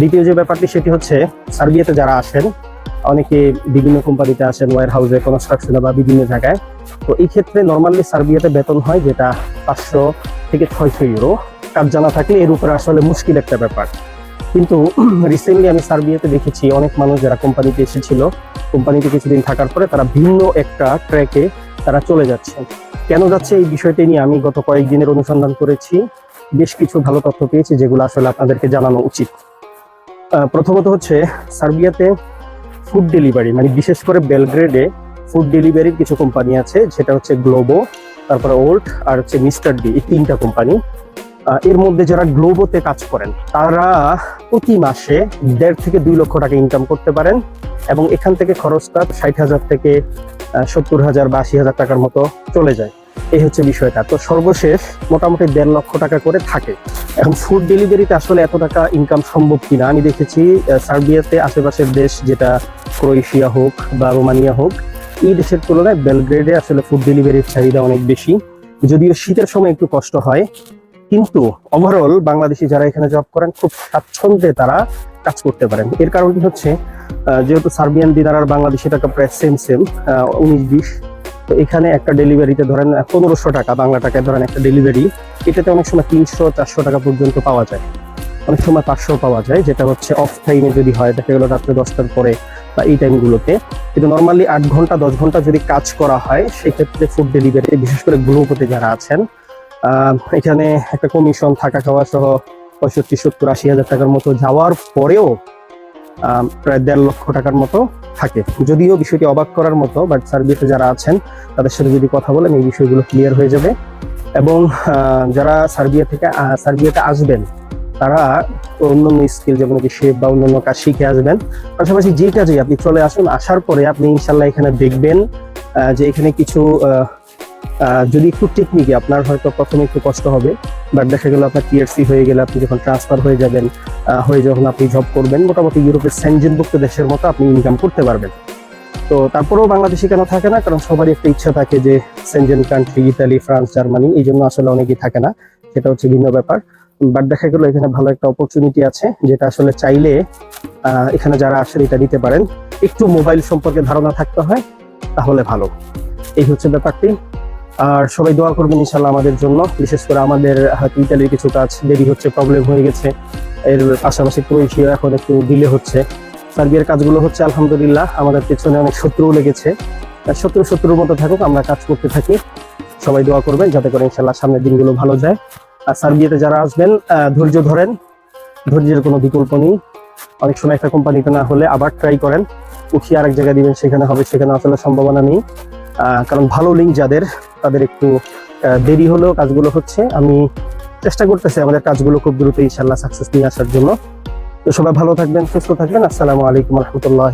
দ্বিতীয় যে ব্যাপারটি, সেটি হচ্ছে সার্বিয়াতে যারা আসেন অনেকে বিভিন্ন কোম্পানিতে আসেন ওয়ার হাউসে কনস্ট্রাকশনে বা বিভিন্ন জায়গায়। তো এই ক্ষেত্রে নর্মালি সার্বিয়াতে বেতন হয় যেটা পাঁচশো থেকে ছয়শো ইউরো কাজ জানা থাকলে এর উপরে আসলে মুশকিল একটা ব্যাপার। কিন্তু রিসেন্টলি আমি সার্বিয়াতে দেখেছি অনেক মানুষ যারা কোম্পানিতে এসেছিল, কোম্পানিতে কিছুদিন থাকার পরে তারা ভিন্ন একটা ট্র্যাকে তারা চলে যাচ্ছে। কেন যাচ্ছে এই বিষয়টি নিয়ে আমি গত কয়েকদিনের অনুসন্ধান করেছি। বেশ কিছু ভালো তথ্য পেয়েছি যেগুলো আসলে আপনাদেরকে জানানো উচিত। প্রথমত হচ্ছে সার্বিয়াতে ফুড ডেলিভারি মানে বিশেষ করে বেলগ্রেডে ফুড ডেলিভারির কিছু কোম্পানি আছে, যেটা হচ্ছে গ্লোবো তারপরে ওল্ড আর হচ্ছে মিস্টার ডি, এই তিনটা কোম্পানি। এর মধ্যে যারা গ্লোবোতে কাজ করেন, তারা প্রতি মাসে দেড় থেকে দুই লক্ষ টাকা ইনকাম করতে পারেন এবং এখান থেকে খরচটা ষাট হাজার থেকে সত্তর হাজার বা আশি হাজার টাকার মতো চলে যায়। এই হচ্ছে বিষয়টা। তো সর্বশেষ মোটামুটি দেড় লক্ষ টাকা করে থাকে। এখন ফুড ডেলিভারিতে আসলে এত টাকা ইনকাম সম্ভব কিনা? আমি দেখেছি সার্বিয়াতে আশেপাশের দেশ যেটা ক্রোয়েশিয়া হোক বা রোমানিয়া হোক, এই দেশের তুলনায় বেলগ্রেডে আসলে ফুড ডেলিভারির চাহিদা অনেক বেশি। যদিও শীতের সময় একটু কষ্ট হয় কিন্তু ওভারঅল বাংলাদেশি যারা এখানে জব করেন, খুব স্বাচ্ছন্দ্যে তারা কাজ করতে পারেন। এর কারণটি হচ্ছে যেহেতু সার্বিয়ান দিনার আর বাংলাদেশি টাকা প্রায় সেম সেম উনিশ, বিশ, তো এখানে একটা ডেলিভারিতে ধরেন পনেরোশো টাকা, বাংলা টাকায় ধরেন একটা ডেলিভারি এটাতে অনেক সময় তিনশো, চারশো টাকা পর্যন্ত পাওয়া যায়। অনেক সময় পাঁচশো পাওয়া যায়, যেটা হচ্ছে অফ টাইমে যদি হয়, দেখা গেলো রাত্রে দশটার পরে বা এই টাইমগুলোতে কিন্তু নর্মালি আট ঘণ্টা, দশ ঘণ্টা যদি কাজ করা হয়, সেক্ষেত্রে ফুড ডেলিভারি বিশেষ করে গ্লোপতে যারা আছেন এখানে একটা কমিশন থাকা খাওয়া সহ পঁয়ষট্টি, সত্তর, আশি হাজার টাকার মতো যাওয়ার পরেও প্রায় দেড় লক্ষ টাকার মতো থাকে। যদিও বিষয়টি অবাক করার মতো বাট সার্ভিসে যারা আছেন, তাদের সাথে যদি কথা বলেন, এই বিষয়গুলো ক্লিয়ার হয়ে যাবে। এবং যারা সার্বিয়া থেকে সার্বিয়াতে আসবেন, তারা অন্যান্য স্কিল যেমন কি শেপ বা অন্যান্য কাজ শিখে আসবেন। পাশাপাশি যে কাজে আপনি চলে আসুন, আসার পরে আপনি ইনশাল্লাহ এখানে দেখবেন যে এখানে কিছু যদি একটু টেকনিকে আপনার হয়তো প্রথমে একটু কষ্ট হবে বাট দেখা গেল আপনার টিআরসি হয়ে গেলে আপনি যখন ট্রান্সফার হয়ে যাবেন হয়ে যখন আপনি জব করবেন, মোটামুটি ইউরোপের সেনজেনভুক্ত দেশের মতো আপনি ইনকাম করতে পারবেন। তো তারপরেও বাংলাদেশে কেন থাকে না? কারণ সবারই একটা ইচ্ছা থাকে যে Schengen country Italy France Germany এই জন্য আসলে অনেকেই থাকে না, সেটা হচ্ছে ভিন্ন ব্যাপার। বাট দেখা গেল এখানে ভালো একটা অপরচুনিটি আছে, যেটা আসলে চাইলে এখানে যারা আসেন এটা নিতে পারেন। একটু মোবাইল সম্পর্কে ধারণা থাকতে হয়, তাহলে ভালো। এই হচ্ছে ব্যাপারটি। আর সবাই দোয়া করবেন ইনশাল্লাহ আমাদের জন্য। বিশেষ করে আমাদের হয়তো ইতালির কিছু কাজ, দেরি হচ্ছে প্রবলেম হয়ে গেছে। এর পাশাপাশি ক্রোয়েশিয়া এখন একটু ডিলে হচ্ছে। সার্বিয়ার কাজগুলো হচ্ছে আলহামদুলিল্লাহ, আমাদের পেছনে অনেক শত্রুও লেগেছে। শত্রু শত্রুর মতো থাকুক, আমরা কাজ করতে থাকি। সবাই দোয়া করবেন যাতে করে ইনশাল্লাহ সামনের দিনগুলো ভালো যায়। আর সার্বিয়াতে যারা আসবেন ধৈর্য ধরেন। ধৈর্যের কোনো বিকল্প নেই। অনেক সময় একটা কোম্পানিতে না হলে আবার ট্রাই করেন। উঠিয়ে আরেক জায়গায় দিবেন, সেখানে হবে, সেখানে আসলে সম্ভাবনা নেই। কারণ ভালো লিঙ্ক যাদের, তাদের একটু দেরি হলেও কাজগুলো হচ্ছে। আমি চেষ্টা করতেছি আমাদের কাজগুলো খুব দ্রুত ইনশাল্লাহ সাকসেস নিয়ে আসার জন্য। তো সবাই ভালো থাকবেন, সুস্থ থাকবেন। আসসালামু আলাইকুম রহমতুল্লাহ